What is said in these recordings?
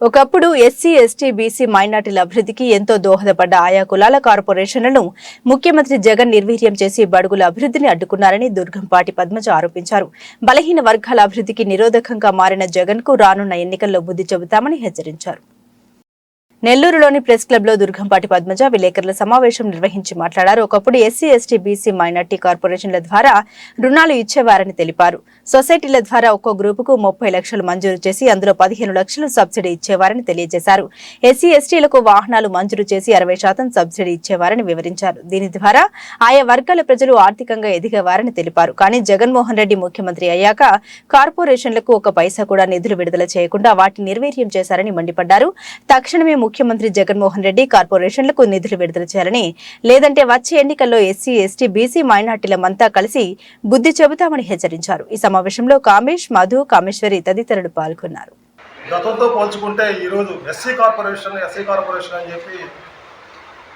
ఒకప్పుడు SC ST BC మైనార్టీల అభివృద్ధికి ఎంతో దోహదపడ్డ ఆయా కులాల కార్పొరేషన్లను ముఖ్యమంత్రి జగన్ నిర్వీర్యం చేసి బడుగుల అభివృద్ధిని అడ్డుకున్నారని దుర్గంపాటి పద్మజ ఆరోపించారు. బలహీన వర్గాల అభివృద్ధికి నిరోధకంగా మారిన జగన్కు రానున్న ఎన్నికల్లో బుద్ధి చెబుతామని హెచ్చరించారు. నెల్లూరులోని ప్రెస్ క్లబ్లో దుర్గంపాటి పద్మజ విలేకరుల సమావేశం నిర్వహించి మాట్లాడారు. ఒకప్పుడు ఎస్సీ ఎస్టీ బీసీ మైనార్టీ కార్పొరేషన్ల ద్వారా రుణాలు ఇచ్చేవారని తెలిపారు. సొసైటీల ద్వారా ఒక్కో గ్రూపుకు ముప్పై లక్షలు మంజూరు చేసి అందులో పదిహేను లక్షలు సబ్సిడీ ఇచ్చేవారని తెలియజేశారు. ఎస్సీ ఎస్టీలకు వాహనాలు మంజూరు చేసి అరవై శాతం సబ్సిడీ ఇచ్చేవారని వివరించారు. దీని ద్వారా ఆయా వర్గాల ప్రజలు ఆర్థికంగా ఎదిగేవారని తెలిపారు. కానీ జగన్మోహన్ రెడ్డి ముఖ్యమంత్రి అయ్యాక కార్పొరేషన్లకు ఒక పైసా కూడా నిధులు విడుదల చేయకుండా వాటిని నిర్వీర్యం చేశారని మండిపడ్డారు. తక్షణమే ముఖ్యమంత్రి జగన్మోహన్ రెడ్డి కార్పొరేషన్లకు నిధులు విడుదల చేయాలని లేదంటే వచ్చే ఎన్నికల్లో ఎస్సీ ఎస్టీ బీసీ మైనార్టీలమంతా కలిసి బుద్ధి చెబుతామని హెచ్చరించారు. ఈ సమావేశంలో కామేష్ మధు కామేశ్వరి తదితరులు పాల్గొన్నారు. గతంతో పోల్చుకుంటే ఈరోజు ఎస్సీ కార్పొరేషన్ ఎస్సీ కార్పొరేషన్ అని చెప్పి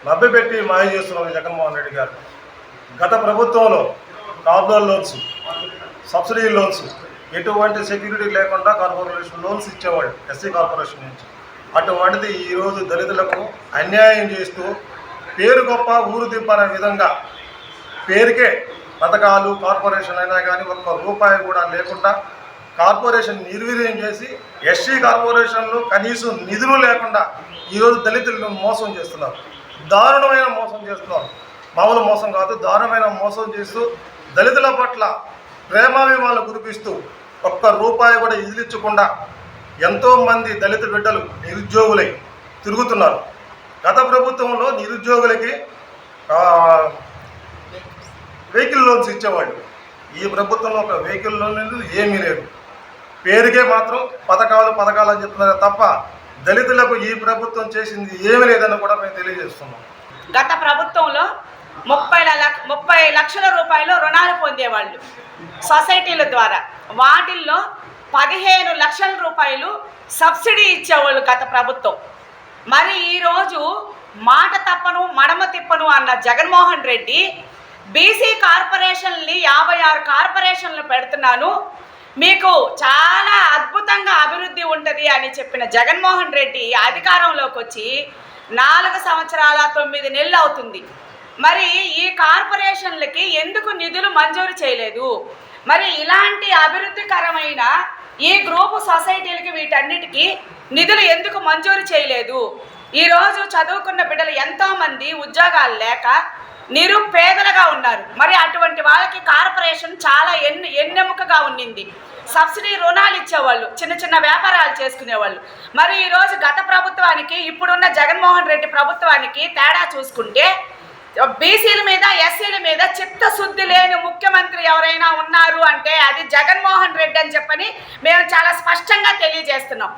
మభ్యపెట్టి మాయ చేస్తున్నారు జగన్మోహన్ రెడ్డి గారు. గత ప్రభుత్వంలో కాపుదల్ లోన్స్ సబ్సిడీ లోన్స్ ఎటువంటి సెక్యూరిటీ లేకుండా కార్పొరేషన్ లోన్స్ ఇచ్చేవాళ్ళు ఎస్సీ కార్పొరేషన్ నుంచి. అటువంటిది ఈరోజు దళితులకు అన్యాయం చేస్తూ పేరు గొప్ప ఊరు దింపనే విధంగా పేరుకే పథకాలు కార్పొరేషన్ అయినా కానీ ఒక్క రూపాయి కూడా లేకుండా కార్పొరేషన్ నిర్వీర్యం చేసి ఎస్సీ కార్పొరేషన్లు కనీసం నిధులు లేకుండా ఈరోజు దళితులను మోసం చేస్తున్నారు. దారుణమైన మోసం చేస్తున్నారు. మామూలు మోసం కాదు దారుణమైన మోసం చేస్తూ దళితుల పట్ల ప్రేమాభిమానులు కురిపిస్తూ ఒక్క రూపాయి కూడా ఇదిలించకుండా ఎంతోమంది దళిత బిడ్డలు నిరుద్యోగులై తిరుగుతున్నారు. గత ప్రభుత్వంలో నిరుద్యోగులకి వెహికల్ లోన్స్ ఇచ్చేవాళ్ళు. ఈ ప్రభుత్వంలో ఒక వెహికల్ లోన్ లేదు ఏమీ లేదు. పేరుకే మాత్రం పథకాలు పథకాలు అని చెప్తున్నారు తప్ప దళితులకు ఈ ప్రభుత్వం చేసింది ఏమీ లేదని కూడా మేము తెలియజేస్తున్నాం. గత ప్రభుత్వంలో ముప్పై లక్ష ముప్పై లక్షల రూపాయలు రుణాలు పొందేవాళ్ళు సొసైటీల ద్వారా. వాటిల్లో పదిహేను లక్షల రూపాయలు సబ్సిడీ ఇచ్చేవాళ్ళు గత ప్రభుత్వం. మరి ఈరోజు మాట తప్పను మడమ తిప్పను అన్న జగన్మోహన్ రెడ్డి బీసీ కార్పొరేషన్ని యాభై ఆరు కార్పొరేషన్లు పెడుతున్నాను. మీకు చాలా అద్భుతంగా అభివృద్ధి ఉంటుంది అని చెప్పిన జగన్మోహన్ రెడ్డి అధికారంలోకి వచ్చి నాలుగు సంవత్సరాల తొమ్మిది నెలలు అవుతుంది. మరి ఈ కార్పొరేషన్లకి ఎందుకు నిధులు మంజూరు చేయలేదు? మరి ఇలాంటి అభివృద్ధికరమైన ఈ గ్రూపు సొసైటీలకి వీటన్నిటికీ నిధులు ఎందుకు మంజూరు చేయలేదు? ఈరోజు చదువుకున్న బిడ్డలు ఎంతోమంది ఉద్యోగాలు లేక నిరుపేదలుగా ఉన్నారు. మరి అటువంటి వాళ్ళకి కార్పొరేషన్ చాలా ఎన్ని ఎన్నెముకగా ఉండింది సబ్సిడీ రుణాలు ఇచ్చేవాళ్ళు చిన్న చిన్న వ్యాపారాలు చేసుకునేవాళ్ళు. మరి ఈరోజు గత ప్రభుత్వానికి ఇప్పుడున్న జగన్మోహన్ రెడ్డి ప్రభుత్వానికి తేడా చూసుకుంటే బీసీల మీద ఎస్సీల మీద చిత్తశుద్ధి లేని ముఖ్యమంత్రి ఎవరైనా ఉన్నారు అంటే అది జగన్మోహన్ రెడ్డి అని చెప్పని మేము చాలా స్పష్టంగా తెలియజేస్తున్నాం.